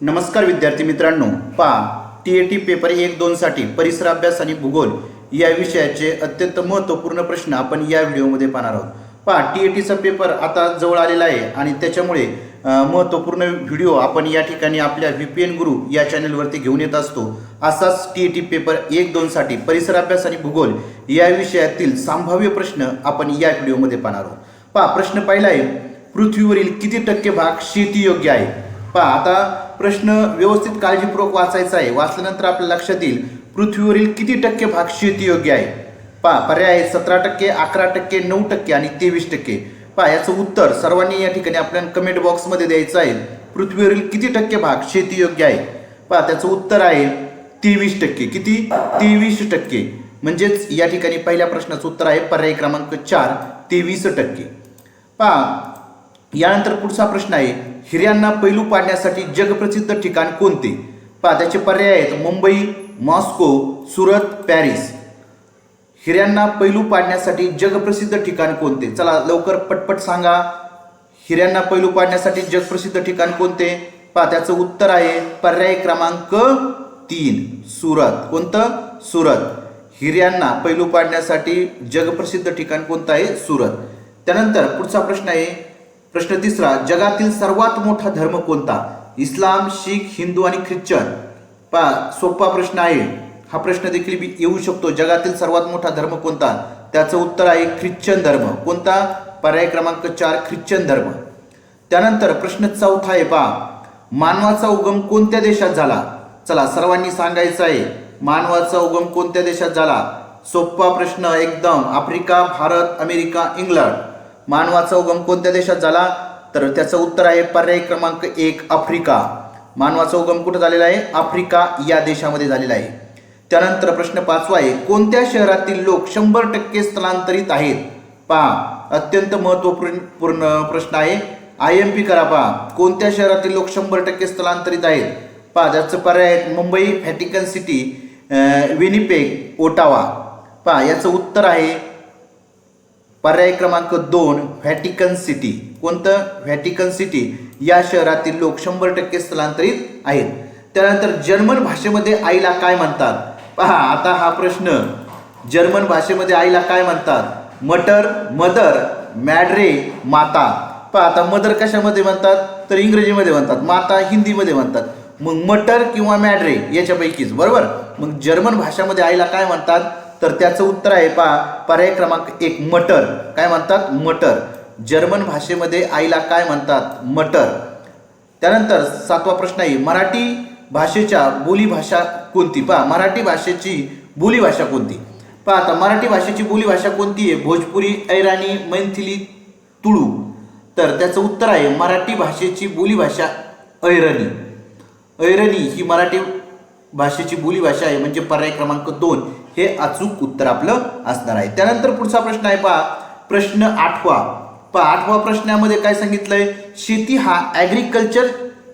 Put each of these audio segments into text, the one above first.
नमस्कार विद्यार्थी मित्रांनो पा टी ए टी पेपर एक दोनसाठी परिसर अभ्यास आणि भूगोल या विषयाचे अत्यंत महत्त्वपूर्ण प्रश्न आपण या व्हिडिओमध्ये पाहणार आहोत. पहा टी ए टीचा पेपर आता जवळ आलेला आहे आणि त्याच्यामुळे महत्त्वपूर्ण व्हिडिओ आपण या ठिकाणी आपल्या व्ही पी एन गुरु या चॅनलवरती घेऊन येत असतो. असाच टी ए टी पेपर एक दोनसाठी परिसर अभ्यास आणि भूगोल या विषयातील संभाव्य प्रश्न आपण या व्हिडिओमध्ये पाहणार आहोत. पहा प्रश्न पाहिला आहे पृथ्वीवरील किती टक्के भाग शेतीयोग्य आहे? पहा आता प्रश्न व्यवस्थित काळजीपूर्वक वाचायचा आहे. वाचल्यानंतर आपल्या लक्षात येईल पृथ्वीवरील किती टक्के भाग शेतीयोग्य आहे? पहा पर्याय आहे सतरा टक्के अकरा टक्के नऊ टक्के आणि तेवीस टक्के. पहा याचं उत्तर सर्वांनी या ठिकाणी आपल्याला कमेंट बॉक्समध्ये द्यायचं आहे. पृथ्वीवरील किती टक्के भाग शेतीयोग्य आहे? पहा त्याचं उत्तर आहे तेवीस टक्के. किती? तेवीस टक्के. म्हणजेच या ठिकाणी पहिल्या प्रश्नाचं उत्तर आहे पर्याय क्रमांक चार तेवीस टक्के. पहा यानंतर पुढचा प्रश्न आहे. हिऱ्यांना पैलू पाडण्यासाठी जगप्रसिद्ध ठिकाण कोणते? पहा त्याचे पर्याय आहेत मुंबई मॉस्को सुरत पॅरिस. हिऱ्यांना पैलू पाडण्यासाठी जगप्रसिद्ध ठिकाण कोणते? चला लवकर पटपट सांगा. हिऱ्यांना पैलू पाडण्यासाठी जगप्रसिद्ध ठिकाण कोणते? पहा त्याचं उत्तर आहे पर्याय क्रमांक तीन सुरत. कोणतं? सुरत. हिऱ्यांना पैलू पाडण्यासाठी जगप्रसिद्ध ठिकाण कोणतं आहे? सुरत. त्यानंतर पुढचा प्रश्न आहे प्रश्न तिसरा जगातील सर्वात मोठा धर्म कोणता? इस्लाम शीख हिंदू आणि ख्रिश्चन. पा सोपा प्रश्न आहे. हा प्रश्न देखील येऊ शकतो. जगातील सर्वात मोठा धर्म कोणता? त्याचं उत्तर आहे ख्रिश्चन धर्म. कोणता? पर्याय क्रमांक चार ख्रिश्चन धर्म. त्यानंतर प्रश्न चौथा आहे पहा. मानवाचा उगम कोणत्या देशात झाला? चला सर्वांनी सांगायचं आहे. मानवाचा उगम कोणत्या देशात झाला? सोपा प्रश्न एकदम. Africa Bharat America England. मानवाचा उगम कोणत्या देशात झाला? तर त्याचं उत्तर आहे पर्याय क्रमांक एक आफ्रिका. मानवाचा उगम कुठं झालेला आहे? आफ्रिका या देशामध्ये झालेला आहे. त्यानंतर प्रश्न पाचवा आहे कोणत्या शहरातील लोक शंभर टक्के स्थलांतरित आहेत? पहा अत्यंत महत्त्वपूर्ण पूर्ण प्रश्न आहे. आय एम पी करा पहा कोणत्या शहरातील लोक शंभर टक्के स्थलांतरित आहेत? पहा ज्याचं पर्याय आहेत Mumbai Vatican City Winnipeg Ottawa. पहा याचं उत्तर आहे पर्याय क्रमांक दोन व्हॅटिकन सिटी कोणतं? व्हॅटिकन सिटी या शहरातील लोक शंभर टक्के स्थलांतरित आहेत. त्यानंतर जर्मन भाषेमध्ये आईला काय म्हणतात? पहा आता हा प्रश्न. जर्मन भाषेमध्ये आईला काय म्हणतात? मटर मदर मॅड्रे माता. पहा आता मदर कशामध्ये म्हणतात? तर इंग्रजीमध्ये म्हणतात. माता हिंदीमध्ये म्हणतात. मग मटर किंवा मॅड्रे याच्यापैकीच बरोबर? मग जर्मन भाषामध्ये आईला काय म्हणतात? तर त्याचं उत्तर आहे पहा पर्याय क्रमांक एक मटर. काय म्हणतात? मटर. जर्मन भाषेमध्ये आईला काय म्हणतात? मटर. त्यानंतर सातवा प्रश्न आहे मराठी भाषेच्या बोलीभाषा कोणती? पहा मराठी भाषेची बोलीभाषा कोणती? पहा आता मराठी भाषेची बोलीभाषा कोणती आहे? भोजपुरी ऐराणी मैथिली तुळू. तर त्याचं उत्तर आहे मराठी भाषेची बोलीभाषा ऐरणी. ऐरणी ही मराठी भाषेची बोलीभाषा आहे म्हणजे पर्याय क्रमांक दोन. हे अचूक उत्तर आपलं असणार आहे. त्यानंतर पुढचा प्रश्न आहे पहा. प्रश्न आठवा. पहा आठवा प्रश्नामध्ये काय सांगितलंय? शेती हा ॲग्रिकल्चर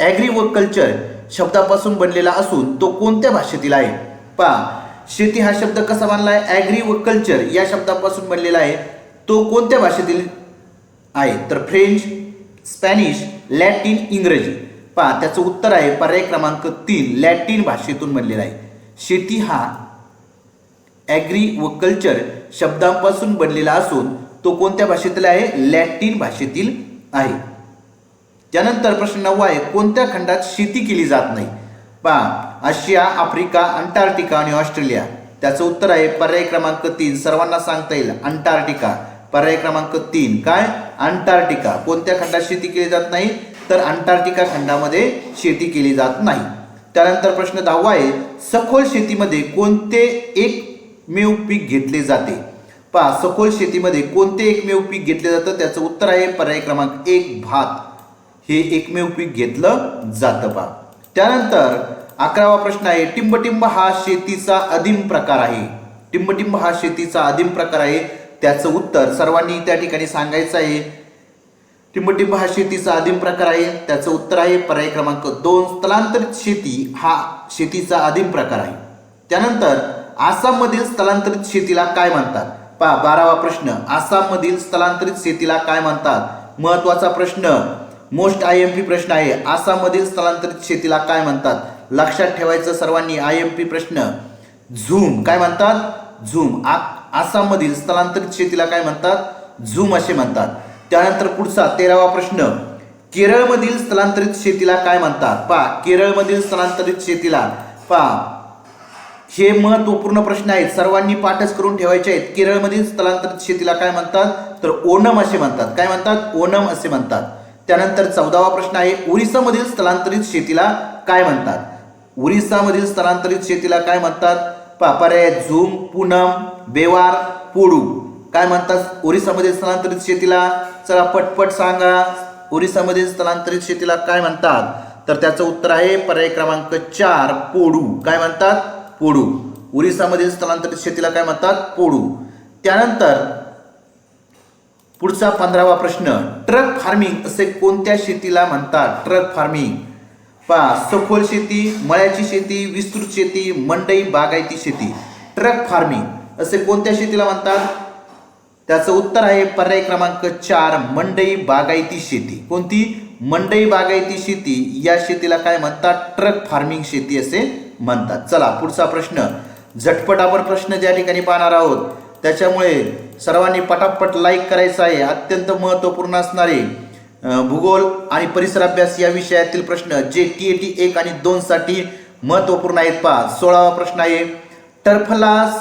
ॲग्री व कल्चर शब्दापासून बनलेला असून तो कोणत्या भाषेतील आहे? पहा शेती हा शब्द कसा बनलाय? ॲग्री व कल्चर या शब्दापासून बनलेला आहे. तो कोणत्या भाषेतील आहे? तर फ्रेंच स्पॅनिश लॅटिन इंग्रजी पहा त्याचं उत्तर आहे पर्याय क्रमांक तीन लॅटिन भाषेतून बनलेला आहे. शेती हा ॲग्री व कल्चर शब्दांपासून बनलेला असून तो कोणत्या भाषेतील आहे? लॅटिन भाषेतील आहे. त्यानंतर प्रश्न नववा आहे कोणत्या खंडात शेती केली जात नाही? पहा आशिया आफ्रिका अंटार्क्टिका आणि ऑस्ट्रेलिया. त्याचं उत्तर आहे पर्याय क्रमांक तीन. सर्वांना सांगता येईल अंटार्क्टिका. पर्याय क्रमांक तीन. काय? अंटार्क्टिका. कोणत्या खंडात शेती केली जात नाही? तर अंटार्क्टिका खंडामध्ये शेती केली जात नाही. त्यानंतर प्रश्न दहावा आहे सखोल शेतीमध्ये कोणते एक मेव पीक घेतले जाते. पहा सखोल शेतीमध्ये कोणते एकमेव पीक घेतले जातं? त्याचं उत्तर आहे पर्याय क्रमांक एक भात. हे एकमेव पीक घेतलं जातं पहा. त्यानंतर अकरावा प्रश्न आहे टिंबटिंब हा शेतीचा आदिम प्रकार आहे. टिंबटिंब हा शेतीचा आदिम प्रकार आहे. त्याचं उत्तर सर्वांनी त्या ठिकाणी सांगायचं आहे. टिंबटिंब हा शेतीचा आदिम प्रकार आहे. त्याचं उत्तर आहे पर्याय क्रमांक दोन स्थलांतरित शेती हा शेतीचा आदिम प्रकार आहे. त्यानंतर आसाममधील स्थलांतरित शेतीला काय म्हणतात? पहा बारावा प्रश्न. आसाममधील स्थलांतरित शेतीला काय म्हणतात? महत्त्वाचा प्रश्न. मोस्ट आय एम पी प्रश्न आहे. आसाममधील स्थलांतरित शेतीला काय म्हणतात? लक्षात ठेवायचं सर्वांनी आय एम पी प्रश्न. झूम. काय म्हणतात? झूम. आ आसाममधील स्थलांतरित शेतीला काय म्हणतात? झूम असे म्हणतात. त्यानंतर पुढचा तेरावा प्रश्न. केरळमधील स्थलांतरित शेतीला काय म्हणतात? पा केरळमधील स्थलांतरित शेतीला. पा हे महत्त्वपूर्ण प्रश्न आहेत. सर्वांनी पाठच करून ठेवायचे आहेत. केरळमधील स्थलांतरित शेतीला काय म्हणतात? तर ओणम असे म्हणतात. काय म्हणतात? ओणम असे म्हणतात. त्यानंतर चौदावा प्रश्न आहे ओरिसामधील स्थलांतरित शेतीला काय म्हणतात? ओरिसामधील स्थलांतरित शेतीला काय म्हणतात? पापर्या झूम पूनम बेवार पोडू. काय म्हणतात? ओरिसामधील स्थलांतरित शेतीला? चला पटपट सांगा. ओरिसामधील स्थलांतरित शेतीला काय म्हणतात? तर त्याचं उत्तर आहे पर्याय क्रमांक चार पोडू. काय म्हणतात? पोडू. ओरिसामध्ये स्थलांतरित शेतीला काय म्हणतात? पोडू. त्यानंतर पुढचा पंधरावा प्रश्न ट्रक फार्मिंग असे कोणत्या शेतीला म्हणतात? Truck farming. पहा सखोल शेती मळ्याची शेती विस्तृत शेती मंडई बागायती शेती. ट्रक फार्मिंग असे कोणत्या शेतीला म्हणतात? त्याचं उत्तर आहे पर्याय क्रमांक चार मंडई बागायती शेती. कोणती? मंडई बागायती शेती. या शेतीला काय म्हणतात? ट्रक फार्मिंग शेती असे म्हणतात. चला पुढचा प्रश्न. झटपटावर प्रश्न ज्या ठिकाणी पाहणार आहोत त्याच्यामुळे सर्वांनी पटापट लाईक करायचं आहे. अत्यंत महत्त्वपूर्ण असणारे भूगोल आणि परिसर अभ्यास या विषयातील प्रश्न जे टी ए टी एक आणि दोन साठी महत्त्वपूर्ण आहेत पहा. सोळावा प्रश्न आहे. टर्फलास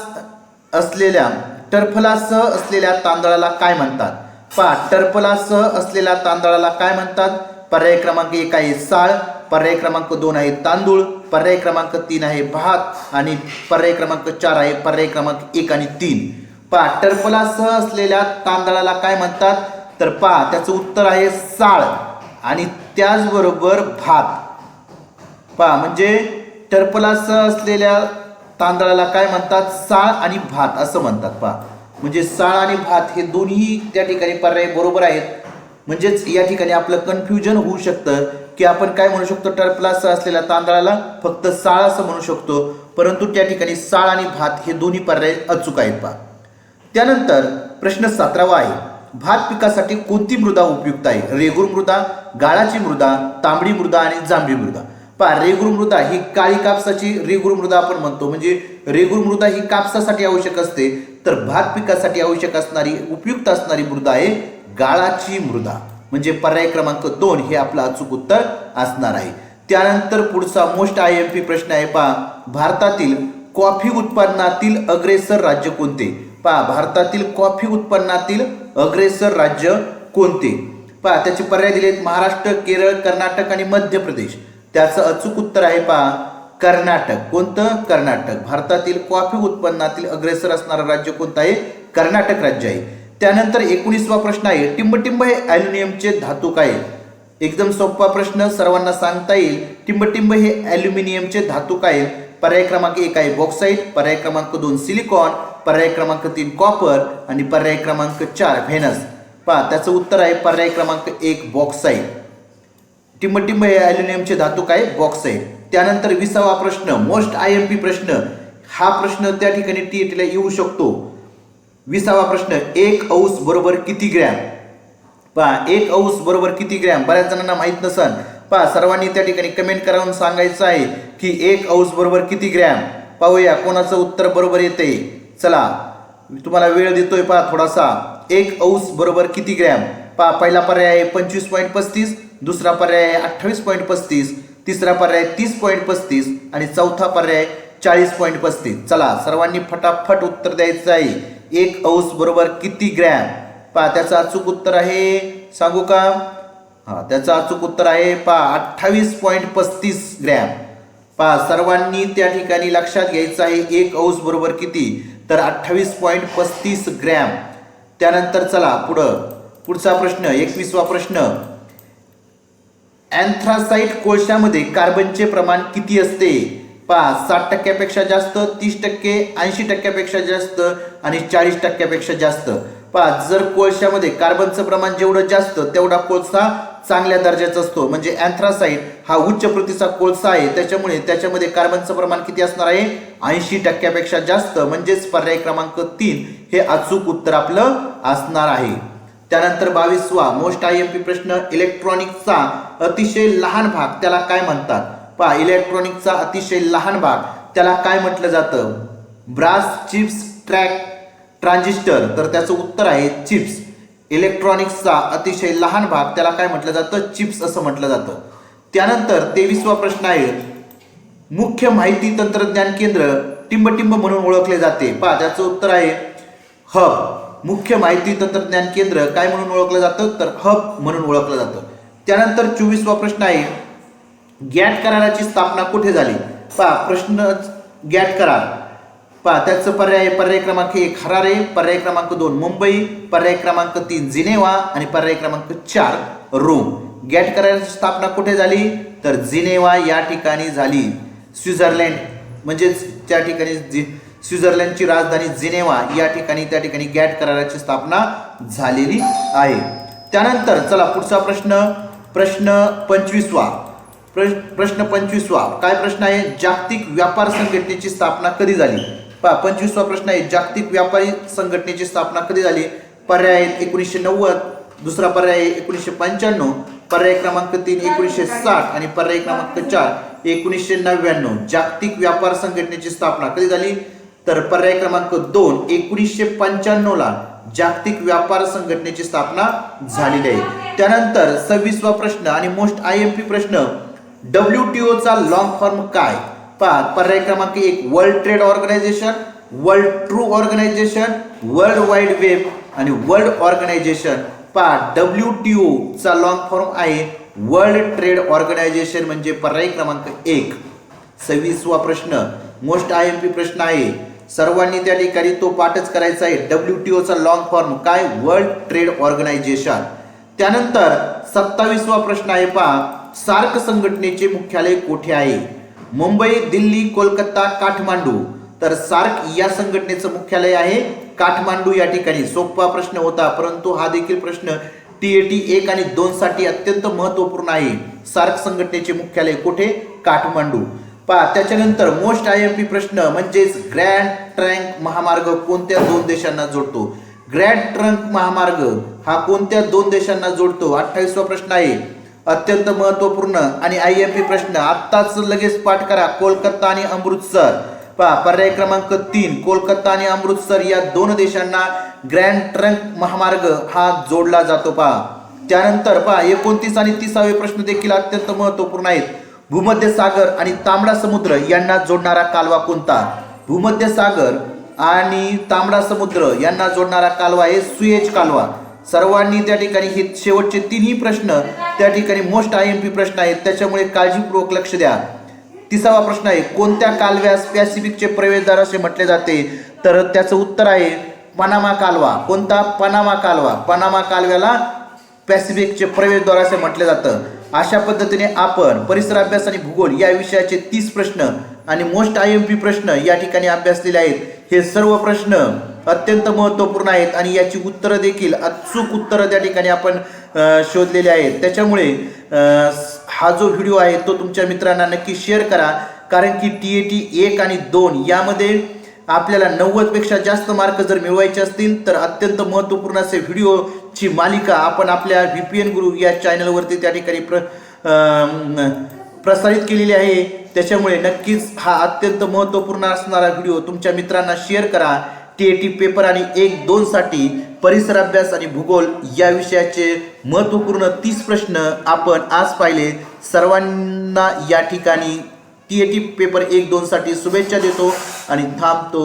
असलेल्या टर्फलासह असलेल्या तांदळाला काय म्हणतात? पहा टर्फलासह असलेल्या तांदळाला काय म्हणतात? पर्याय क्रमांक एक आहे साळ. पर्याय क्रमांक दोन आहे तांदूळ पर्याय क्रमांक तीन आहे भात आणि पर्याय क्रमांक चार आहे पर्याय क्रमांक एक आणि तीन. पहा टर्फलासह असलेल्या तांदळाला काय म्हणतात? तर पहा त्याचं उत्तर आहे साळ आणि त्याचबरोबर भात. पहा म्हणजे टर्फलासह असलेल्या तांदळाला काय म्हणतात? साळ आणि भात असं म्हणतात पहा. म्हणजे साळ आणि भात हे दोन्ही त्या ठिकाणी पर्याय बरोबर आहेत. म्हणजेच या ठिकाणी आपलं कन्फ्युजन होऊ शकतं. की आपण काय म्हणू शकतो? टर्पलासह असलेल्या तांदळाला फक्त साळ असं म्हणू शकतो. परंतु त्या ठिकाणी साळ आणि भात हे दोन्ही पर्याय अचूक आहेत पहा त्यानंतर प्रश्न सतरावा आहे. भात पिकासाठी कोणती मृदा उपयुक्त आहे? रेगूर मृदा गाळाची मृदा तांबडी मृदा आणि जांभळी मृदा. पहा रेगूर मृदा ही काळी कापसाची रेगूर मृदा आपण म्हणतो. म्हणजे रेगूर मृदा ही कापसासाठी आवश्यक असते. तर भात पिकासाठी आवश्यक असणारी उपयुक्त असणारी मृदा आहे गाळाची मृदा. म्हणजे पर्याय क्रमांक दोन हे आपलं अचूक उत्तर असणार आहे. त्यानंतर पुढचा मोस्ट आय एम पी प्रश्न आहे पहा. भारतातील कॉफी उत्पन्नातील अग्रेसर राज्य कोणते? पहा भारतातील कॉफी उत्पन्नातील अग्रेसर राज्य कोणते? पहा त्याचे पर्याय दिलेत महाराष्ट्र केरळ कर्नाटक आणि मध्य प्रदेश. त्याचं अचूक उत्तर आहे पहा. कर्नाटक. कोणतं? कर्नाटक. भारतातील कॉफी उत्पन्नातील अग्रेसर असणारं राज्य कोणतं आहे? कर्नाटक राज्य आहे. त्यानंतर एकोणीसवा प्रश्न आहे. टिंबटिंब हे अल्युमिनियमचे धातू काय एकदम सोपा प्रश्न सर्वांना सांगता येईल. टिंबटिंब हे ॲल्युमिनियमचे धातू काय पर्याय क्रमांक एक आहे बॉक्साईट पर्याय क्रमांक दोन सिलिकॉन पर्याय क्रमांक तीन कॉपर आणि पर्याय क्रमांक चार व्हेनस. पहा त्याचं उत्तर आहे पर्याय क्रमांक एक बॉक्साईट. टिंबटिंब हे अल्युमिनियमचे धातू काय बॉक्साईट. त्यानंतर विसावा प्रश्न मोस्ट आय एम पी प्रश्न. हा प्रश्न त्या ठिकाणी टी टीला येऊ शकतो. विसावा प्रश्न एक औस बरोबर किती ग्रॅम? पहा एक औस बरोबर किती ग्रॅम? बऱ्याच जणांना माहीत नसन. पहा सर्वांनी त्या ठिकाणी कमेंट करावून सांगायचं आहे की एक औस बरोबर किती ग्रॅम? पाहूया कोणाचं उत्तर बरोबर येते. चला तुम्हाला वेळ देतोय पहा थोडासा. एक औस बरोबर किती ग्रॅम? पहा पहिला पर्याय आहे पंचवीस पॉईंट पस्तीस दुसरा पर्याय आहे अठ्ठावीस पॉईंट पस्तीस तिसरा पर्याय तीस पॉईंट पस्तीस आणि चौथा पर्याय चाळीस पॉईंट पस्तीस. चला सर्वांनी फटाफट उत्तर द्यायचं आहे. एक औस बरोबर किती ग्रॅम? पहा त्याचं अचूक उत्तर आहे. सांगू का? हा त्याचं अचूक उत्तर आहे पहा अठ्ठावीस पॉईंट पस्तीस ग्रॅम. पहा सर्वांनी त्या ठिकाणी लक्षात घ्यायचं आहे एक औस बरोबर किती? तर अठ्ठावीस पॉईंट पस्तीस ग्रॅम. त्यानंतर चला पुढं. पुढचा प्रश्न एकवीसवा प्रश्न. अँथ्रासाइट कोळशामध्ये कार्बनचे प्रमाण किती असते? पहा साठ टक्क्यापेक्षा जास्त तीस टक्के ऐंशी टक्क्यापेक्षा जास्त आणि चाळीस टक्क्यापेक्षा जास्त. पहा जर कोळशामध्ये कार्बनचं प्रमाण जेवढं जास्त तेवढा कोळसा चांगल्या दर्जाचा असतो. म्हणजे अँथ्रासाईट हा उच्च प्रतीचा कोळसा आहे. त्याच्यामुळे त्याच्यामध्ये कार्बनचं प्रमाण किती असणार आहे? ऐंशी टक्क्यापेक्षा जास्त. म्हणजेच पर्याय क्रमांक तीन हे अचूक उत्तर आपलं असणार आहे. त्यानंतर बावीसवा मोस्ट आय एम पी प्रश्न इलेक्ट्रॉनिकचा अतिशय लहान भाग त्याला काय म्हणतात? पहा इलेक्ट्रॉनिकचा अतिशय लहान भाग. त्याला काय म्हटलं जातं? ब्रास चिप्स ट्रॅक ट्रान्झिस्टर तर त्याचं उत्तर आहे चिप्स इलेक्ट्रॉनिक्सचा अतिशय लहान भाग त्याला काय म्हटलं जातं? चिप्स असं म्हटलं जातं. त्यानंतर तेवीसवा प्रश्न आहे. मुख्य माहिती तंत्रज्ञान केंद्र टिंबटिंब म्हणून ओळखले जाते. पहा त्याचं उत्तर आहे हब. मुख्य माहिती तंत्रज्ञान केंद्र काय म्हणून ओळखलं जातं? तर हब म्हणून ओळखलं जातं. त्यानंतर चोवीसवा प्रश्न आहे. गॅट कराराची स्थापना कुठे झाली? पहा प्रश्न गॅट करार पहा त्याचं पर्याय आहे पर्याय क्रमांक एक हरारे पर्याय क्रमांक दोन मुंबई पर्याय क्रमांक तीन जिनेवा आणि पर्याय क्रमांक चार रोम. गॅट कराराची स्थापना कुठे झाली? तर जिनेवा या ठिकाणी झाली. स्वित्झर्लंड म्हणजेच त्या ठिकाणी जि स्वित्झर्लंडची राजधानी जिनेवा या ठिकाणी त्या ठिकाणी गॅट कराराची स्थापना झालेली आहे. त्यानंतर चला पुढचा प्रश्न. प्रश्न पंचवीसवा. प्रश्न प्रश्न पंचवीसवा. काय प्रश्न आहे? जागतिक व्यापार संघटनेची स्थापना कधी झाली? पहा पंचवीसवा प्रश्न आहे. जागतिक व्यापारी संघटनेची स्थापना कधी झाली? पर्याय आहेत एकोणीसशे नव्वद दुसरा पर्याय आहे एकोणीसशे पंच्याण्णव पर्याय क्रमांक तीन एकोणीसशे साठ आणि पर्याय क्रमांक चार एकोणीसशे नव्याण्णव. जागतिक व्यापार संघटनेची स्थापना कधी झाली? तर पर्याय क्रमांक दोन एकोणीसशे पंच्याण्णवला जागतिक व्यापार संघटनेची स्थापना झालेली आहे. त्यानंतर सव्वीसवा प्रश्न आणि मोस्ट आय एम पी प्रश्न. डब्ल्यू टी ओचा लॉंग फॉर्म काय? पहा पर्याय क्रमांक एक world trade organisation world true organisation world wide web आणि वर्ल्ड ऑर्गनायझेशन पहा डब्ल्यू टी ओचा लॉंग फॉर्म आहे वर्ल्ड ट्रेड ऑर्गनायझेशन म्हणजे पर्याय क्रमांक एक. सव्वीसवा प्रश्न मोस्ट आय एम पी प्रश्न आहे. सर्वांनी त्या ठिकाणी तो पाठच करायचा आहे. डब्ल्यू टी ओचा लॉंग फॉर्म काय? वर्ल्ड ट्रेड ऑर्गनायझेशन त्यानंतर सत्तावीसवा प्रश्न आहे पहा सार्क संघटनेचे मुख्यालय कोठे आहे? मुंबई दिल्ली कोलकाता काठमांडू. तर सार्क या संघटनेचं मुख्यालय आहे काठमांडू या ठिकाणी. सोपा प्रश्न होता परंतु हा देखील प्रश्न टी ए टी एक आणि दोन साठी अत्यंत महत्त्वपूर्ण आहे. सार्क संघटनेचे मुख्यालय कुठे? काठमांडू. पहा त्याच्यानंतर मोस्ट आय एम पी प्रश्न म्हणजेच ग्रँड ट्रँक महामार्ग कोणत्या दोन देशांना जोडतो? ग्रँड ट्रंक महामार्ग हा कोणत्या दोन देशांना जोडतो? अठ्ठावीसवा प्रश्न आहे. अत्यंत महत्त्वपूर्ण आणि आय एम पी प्रश्न. आत्ताच लगेच पाठ करा. कोलकाता आणि अमृतसर. पहा पर्याय क्रमांक तीन. कोलकाता आणि अमृतसर या दोन देशांना ग्रँड ट्रंक महामार्ग हा जोडला जातो पहा. त्यानंतर पहा एकोणतीस आणि तिसावे प्रश्न देखील अत्यंत महत्त्वपूर्ण आहेत. भूमध्य सागर आणि तांबडा समुद्र यांना जोडणारा कालवा कोणता? भूमध्य सागर आणि तांबडा समुद्र यांना जोडणारा कालवा आहे सुएज कालवा. सर्वांनी त्या ठिकाणी हे शेवटचे तिन्ही प्रश्न त्या ठिकाणी मोस्ट आय एम पी प्रश्न आहेत त्याच्यामुळे काळजीपूर्वक लक्ष द्या. तिसावा प्रश्न आहे कोणत्या कालव्यास पॅसिफिकचे प्रवेशद्वार असे म्हटले जाते? तर त्याचं उत्तर आहे पनामा कालवा. कोणता? पनामा कालवा. पनामा कालव्याला पॅसिफिकचे प्रवेशद्वार असे म्हटलं जातं. अशा पद्धतीने आपण परिसर अभ्यास आणि भूगोल या विषयाचे तीस प्रश्न आणि मोस्ट आय एम पी प्रश्न या ठिकाणी अभ्यासलेले आहेत. हे सर्व प्रश्न अत्यंत महत्त्वपूर्ण आहेत आणि याची उत्तरं देखील अचूक उत्तरं त्या ठिकाणी आपण शोधलेले आहेत. त्याच्यामुळे हा जो व्हिडिओ आहे तो तुमच्या मित्रांना नक्की शेअर करा. कारण की टी ए टी एक आणि दोन यामध्ये आपल्याला नव्वदपेक्षा जास्त मार्क जर मिळवायचे असतील तर अत्यंत महत्त्वपूर्ण असे व्हिडिओची मालिका आपण आपल्या व्ही पी एन गुरु या चॅनलवरती त्या ठिकाणी प्र प्रसारित केलेली आहे. त्याच्यामुळे नक्कीच हा अत्यंत महत्त्वपूर्ण असणारा व्हिडिओ तुमच्या मित्रांना शेअर करा. टी ए टी पेपर आणि एक दोनसाठी परिसर अभ्यास आणि भूगोल या विषयाचे महत्त्वपूर्ण तीस प्रश्न आपण आज पाहिले. सर्वांना या ठिकाणी टी ए टी पेपर एक दोनसाठी शुभेच्छा देतो आणि थांबतो.